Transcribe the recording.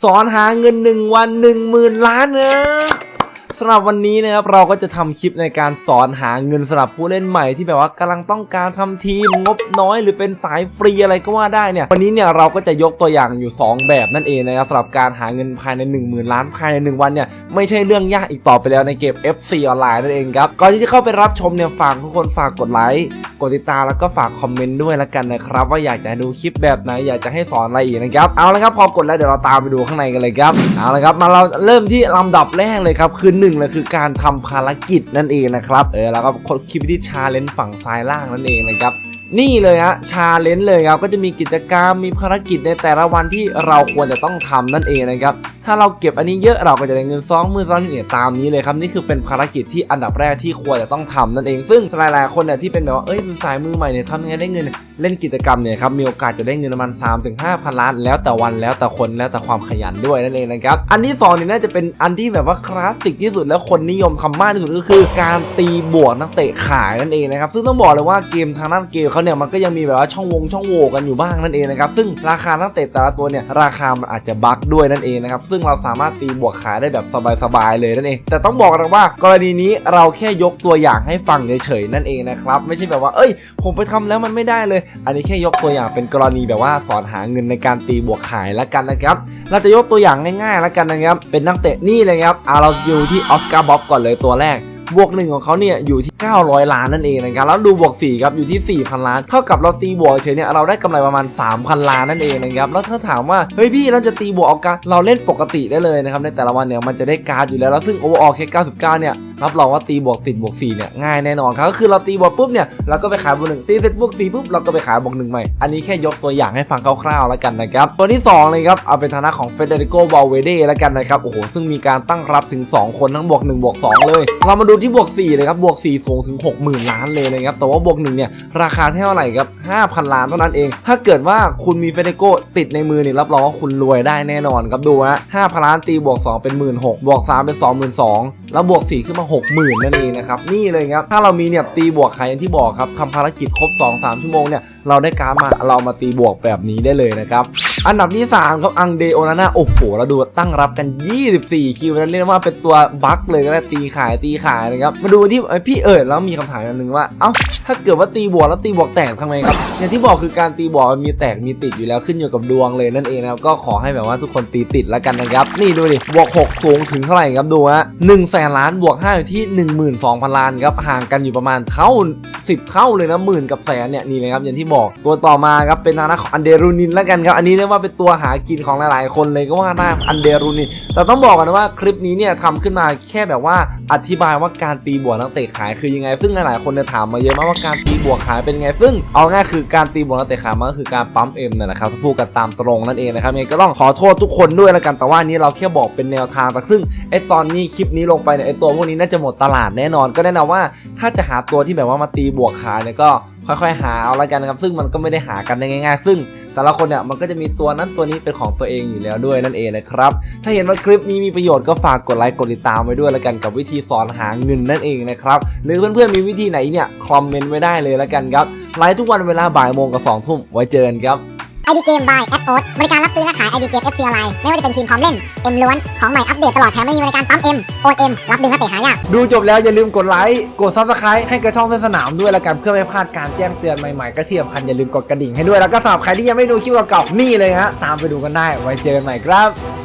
สอนหาเงินหนึ่งวันหนึ่งหมื่นล้านนะ สำหรับวันนี้นะครับเราก็จะทำคลิปในการสอนหาเงินสำหรับผู้เล่นใหม่ที่แบบว่ากำลังต้องการทำทีมงบน้อยหรือเป็นสายฟรีอะไรก็ว่าได้เนี่ยวันนี้เนี่ยเราก็จะยกตัวอย่างอยู่ 2 แบบนั่นเองนะครับสำหรับการหาเงินภายใน 1 0,000 ล้านภายใน 1 วันเนี่ยไม่ใช่เรื่องยากอีกต่อไปแล้วในเกม FC ออนไลน์นั่นเองครับก่อนที่จะเข้าไปรับชมเนี่ยฝากทุกคนฝากกดไลค์กดติดตามแล้วก็ฝากคอมเมนต์ด้วยละกันนะครับว่าอยากจะดูคลิปแบบไหนอยากจะให้สอนอะไรอีกนะครับเอาละครับพอกดแล้วเดี๋ยวเราตามไปดูข้างในกันเลยครับเอาละครับมาเราเริ่มที่ลำดับแรกเลยครับคือหนึ่งเลยคือการทำภารกิจนั่นเองนะครับ เออแล้วก็คลิปที่ชาเลนจ์ฝั่งซ้ายล่างนั่นเองนะครับ นี่เลยฮะชาเลนจ์เลยครับก็จะมีกิจกรรมมีภารกิจในแต่ละวันที่เราควรจะต้องทำนั่นเองนะครับถ้าเราเก็บอันนี้เยอะเราก็จะได้เงินสองหมื่นสองเนี่ยตามนี้เลยครับนี่คือเป็นภารกิจที่อันดับแรกที่ควรจะต้องทำนั่นเอง ซึ่งหลายๆคนเนี่ยที่เป็นแบบว่าเอ้ยสายมือใหม่เนี่ยทำยังไงได้เงินเล่นกิจกรรมเนี่ยครับมีโอกาสจะได้เงินประมาณ3ถึง5พันล้าน แล้วแต่วันแล้วแต่คนแล้วแต่ความขยันด้วยนั่นเองนะครับอันที่สองเนี่ยน่าจะเป็นอันที่แบบว่าคลาสสิกที่สุดแล้วคนนิยมทำมากที่สุดก็คือ การตีบวกนักเตะขายนั่นเองนะครับซึ่งต้องบอกเลยว่าเกมทางด้านเกมเขาเนี่ยมันก็ยังมีแบบว่าช่องวงช่องโหว่กันอยู่บ้างนั่นเองนะครับซึ่งราคานักเตะแต่ละตัวเนี่ยราคามันอาจจะบั๊กด้วยนั่นเองนะครับซึ่งเราสามารถตีบวกขายได้แบบสบายๆเลยนั่นเอง แต่ต้องบอกนะว่ากรณีนี้เราแค่ยกตัวอย่างให้ฟังเฉยๆนั่นเองนะครับไม่ใช่แบบว่าเอ้ย ผมไปทำแล้วมันไม่ได้เลย อันนี้แค่ยกตัวอย่างเป็นกรณีแบบว่าสอนหาเงินในการตีบวกขายแล้วกันนะครับเราจะยกตัวอย่างง่ายๆแล้วกันนะครับเป็นนักเตะนี่เลยครับเอาเราอยู่ที่ออสการ์บ๊อบก่อนเลยตัวแรก บวกหนึ่งของเขาเนี่ยอยู่ที่ 900 ล้านนั่นเองนะครับแล้วดูบวก4ครับอยู่ที่ 4,000 ล้าน เท่ากับเราตีบวกเฉยเนี่ยเราได้กำไรประมาณ 3,000 ล้านนั่นเองนะครับแล้วถ้าถามว่าเฮ้ยพี่เราจะตีบวกเอาการเราเล่นปกติได้เลยนะครับในแต่ละวันเนี่ยมันจะได้การ์ดอยู่แล้วแล้วซึ่งโอเวอร์ออลแค่99 เนี่ย รับรองว่าตีบวกติดบวก4เนี่ยง่ายแน่นอนครับก็คือเราตีบวกปุ๊บเนี่ยเราก็ไปขายบวกหนึ่งตีเสร็จบวก4ปุ๊บเราก็ไปขายบวกหนึ่งใหม่อันนี้แค่ยกตัวอย่างให้ฟังคร่าวๆแล้วกันนะครับตัวที่สองเลยครับเอาเป็นฐานะของเฟเดริโกบาเวเดแล้วกันนะครับโอ้โหซึ่งมีการตั้งรับถึง 2 คนทั้งบวก1บวก2เลย เรามาดูที่บวก4เลยครับบวก4สูงถึง 60,000 ล้านเลยนะครับแต่ว่าบวก1เนี่ยราคาเท่าไหร่ครับ5,000 ล้านเท่านั้นเอง ถ้าเกิดว่าคุณมีเฟเดริโกติดในมือเนี่ยรับรองว่าคุณรวยได้แน่นอนครับดูฮะ5,000 ล้านตีบวก2เป็น 16,000บวก3เป็น22,000 แล้วบวก 4 ขึ้นมา 60,000 นั่นเองนะครับ นี่เลยครับ ถ้าเรามีเนี่ยตีบวกขายอย่างที่บอกครับทำภารกิจครบ 2-3 ชั่วโมงเนี่ย เราได้การดมา เรามาตีบวกแบบนี้ได้เลยนะครับ อันดับที่ 3 ครับอังเดโอนาน่าโอ้โหเราดูตั้งรับกัน 24 คิวนั้นเรียกว่าเป็นตัวบั๊กเลยก็ได้ตีขายตีขายนะครับมาดูที่พี่เอิร์ดแล้วมีคำถามนหนึงว่าเอ้าถ้าเกิดว่าตีบวกแล้วตีบวกแตกทำไงครับอย่างที่บอกคือการตีบวกมันมีแตกมีติดอยู่แล้วขึ้นอยู่กับดวงเลยนั่นเองนะครับก็ขอให้แบบว่าทุกคนตีติดแล้วกันนะครับ นี่ดูดิบวก 6 สูงถึงเท่าไหร่ครับดูฮะ1แสนล้านบวก5อยู่ที่ 12,000 ล้านครับห่างกันอยู่ประมาณเท่า 10 เท่าเลยนะหมื่นกับแสนเนี่ยนี่เลยครับอย่างที่บอกตัวต่อมาครับเป็นทางด้านของอันเดรูนินแล้วกันครับอันนี้เรียกว่าเป็นตัวหากินของหลายๆ คนเลยก็ว่าได้อันเดรูนินแต่ต้องบอกกันนะว่าคลิปนี้เนี่ยทำขึ้นมาแค่แบบว่าอธิบายว่าการตีบวกนักเตะขายคือยังไง ซึ่งหลายๆคนเนี่ยถามมาเยอะมากว่าการตีบวกขายเป็นไง ซึ่งเอาง่ายคือการตีบวกนักเตะขายมันก็คือการปั๊มเอ็มนั่นแหละครับถ้าพูดกันตามตรงนั่นเองนะครับยังก็ต้องขอโทษทุกคนด้วยแล้วกันแต่ว่านี้เราแค่บอกเป็นแนวทางแต่ซึ่งไอตอนนี้คลิปนี้ลงไปเนี่ยไอตัวพวกนี้น่าจะหมดตลาดแน่นอน ก็แน่นอนว่าถ้าจะหาตัวที่แบบว่ามาตีบวกขายเนี่ยก็ค่อยๆ หาเอาละกันนะครับซึ่งมันก็ไม่ได้หากันได้ง่าย ๆ ซึ่งแต่ละคนเนี่ยมันก็จะมีตัวนั้นตัวนี้เป็นของตัวเองอยู่แล้วด้วยนั่นเองนะครับ ถ้าเห็นว่าคลิปนี้มีประโยชน์ก็ฝากกดไลค์กดติดตามไว้ด้วยละกันกับวิธีสอนหาเงินนั่นเองนะครับ หรือเพื่อนๆมีวิธีไหนเนี่ยคอมเมนต์ไว้ได้เลยละกันครับไลฟ์ทุกวันเวลาบ่ายโมงกับสองทุ่มไว้เจอกันครับ ID Game by แอปโอ๊ตบริการรับซื้อและขาย ID Game FC ออนไลน์ไม่ว่าจะเป็นทีมพร้อมเล่น เอ็มล้วน ของใหม่อัปเดตตลอดแถมไม่มีบริการปั๊มเอ็มโอนเอ็มรับดึงนักเตะหายาก ดูจบแล้วอย่าลืมกดไลค์ กด subscribe ให้กระช่องเส้นสนามด้วยละกันเพื่อไม่พลาดการแจ้งเตือนใหม่ๆก็ที่สำคัญอย่าลืมกดกระดิ่งให้ด้วยแล้วก็สำหรับใครที่ยังไม่ดูคลิปเก่าๆนี่เลยฮะตามไปดูกันได้ไว้เจอกันใหม่ครับ